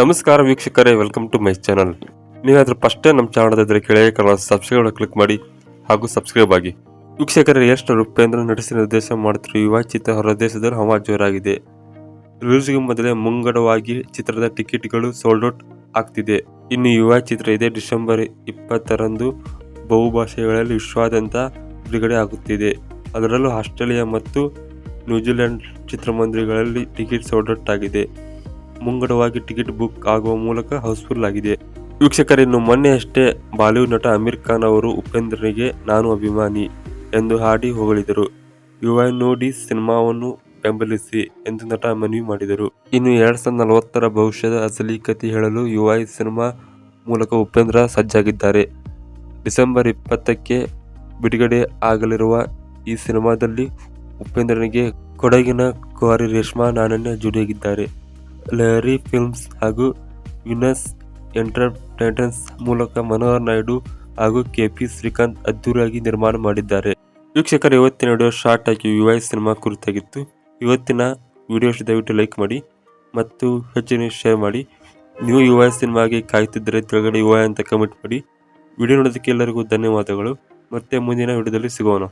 ನಮಸ್ಕಾರ ವೀಕ್ಷಕರೇ welcome to my channel ನೀವಾದ್ರೂ ಫಸ್ಟ್ ನಮ್ಮ ಚಾನಲ್ ಕೆಳಗೆ ಕಾಣ ಸಬ್ಸ್ಕ್ರೈಬ್ ಕ್ಲಿಕ್ ಮಾಡಿ ಹಾಗೂ ಸಬ್ಸ್ಕ್ರೈಬ್ ಆಗಿ. ವೀಕ್ಷಕರೇ, ಎಷ್ಟು ರೂಪೇಂದ್ರ ನಟಿಸಿ ನಿರ್ದೇಶನ ಮಾಡುತ್ತಿರುವ ಯುವ ಚಿತ್ರ ಹೊರದೇಶದಲ್ಲಿ ಹವಾ ಜೋರಾಗಿದೆ. ರಿಲೀಸ್ಗೆ ಮೊದಲೇ ಮುಂಗಡವಾಗಿ ಚಿತ್ರದ ಟಿಕೆಟ್ಗಳು ಸೋಲ್ಡ್ ಔಟ್ ಆಗ್ತಿದೆ. ಇನ್ನು ಯುವ ಚಿತ್ರ ಇದೆ, ಡಿಸೆಂಬರ್ ಇಪ್ಪತ್ತರಂದು ಬಹುಭಾಷೆಗಳಲ್ಲಿ ವಿಶ್ವಾದ್ಯಂತ ಬಿಡುಗಡೆ ಆಗುತ್ತಿದೆ. ಅದರಲ್ಲೂ ಆಸ್ಟ್ರೇಲಿಯಾ ಮತ್ತು ನ್ಯೂಜಿಲೆಂಡ್ ಚಿತ್ರಮಂದಿರಗಳಲ್ಲಿ ಟಿಕೆಟ್ ಸೋಲ್ಡ್ ಔಟ್ ಆಗಿದೆ. ಮುಂಗಡವಾಗಿ ಟಿಕೆಟ್ ಬುಕ್ ಆಗುವ ಮೂಲಕ ಹೌಸ್ಫುಲ್ ಆಗಿದೆ. ವೀಕ್ಷಕರಿನ್ನು ಮೊನ್ನೆಯಷ್ಟೇ ಮೊನ್ನೆ ಬಾಲಿವುಡ್ ನಟ ಅಮೀರ್ ಖಾನ್ ಅವರು ಉಪೇಂದ್ರನಿಗೆ ನಾನು ಅಭಿಮಾನಿ ಎಂದು ಹಾಡಿ ಹೊಗಳಿದರು. ಯುವ ನೋಡಿ ಸಿನಿಮಾವನ್ನು ಬೆಂಬಲಿಸಿ ಎಂದು ನಟ ಮನವಿ ಮಾಡಿದರು. ಇನ್ನು ಎರಡ್ ಸಾವಿರದ ನಲವತ್ತರ ಭವಿಷ್ಯದ ಅಸಲಿ ಕಥೆ ಹೇಳಲು ಯುವ ಸಿನಿಮಾ ಮೂಲಕ ಉಪೇಂದ್ರ ಸಜ್ಜಾಗಿದ್ದಾರೆ. ಡಿಸೆಂಬರ್ ಇಪ್ಪತ್ತಕ್ಕೆ ಬಿಡುಗಡೆ ಆಗಲಿರುವ ಈ ಸಿನಿಮಾದಲ್ಲಿ ಉಪೇಂದ್ರನಿಗೆ ಕೊಡಗಿನ ಕುಮಾರಿ ರೇಷ್ಮಾ ನಾನನ್ಯ ಜೋಡಿಯಾಗಿದ್ದಾರೆ. ಲಹರಿ ಫಿಲ್ಮ್ಸ್ ಹಾಗೂ ವಿನಸ್ ಎಂಟರ್ಟೈನ್ಸ್ ಮೂಲಕ ಮನೋಹರ್ ನಾಯ್ಡು ಹಾಗೂ ಕೆಪಿ ಶ್ರೀಕಾಂತ್ ಅದ್ದೂರಿಯಾಗಿ ನಿರ್ಮಾಣ ಮಾಡಿದ್ದಾರೆ. ವೀಕ್ಷಕರು, ಇವತ್ತಿನ ವಿಡಿಯೋ ಶಾರ್ಟ್ ಆಗಿ ವಿವಾಹ ಸಿನಿಮಾ ಕುರಿತಾಗಿತ್ತು. ಇವತ್ತಿನ ವಿಡಿಯೋ ದಯವಿಟ್ಟು ಲೈಕ್ ಮಾಡಿ ಮತ್ತು ಹೆಚ್ಚಿನ ಶೇರ್ ಮಾಡಿ. ನೀವು ಯುವ ಸಿನಿಮಾಗೆ ಕಾಯ್ತಿದ್ದರೆ ಕೆಳಗಡೆ ಯುವ ಅಂತ ಕಮೆಂಟ್ ಮಾಡಿ. ವಿಡಿಯೋ ನೋಡೋದಕ್ಕೆ ಎಲ್ಲರಿಗೂ ಧನ್ಯವಾದಗಳು. ಮತ್ತೆ ಮುಂದಿನ ವಿಡಿಯೋದಲ್ಲಿ ಸಿಗೋಣ.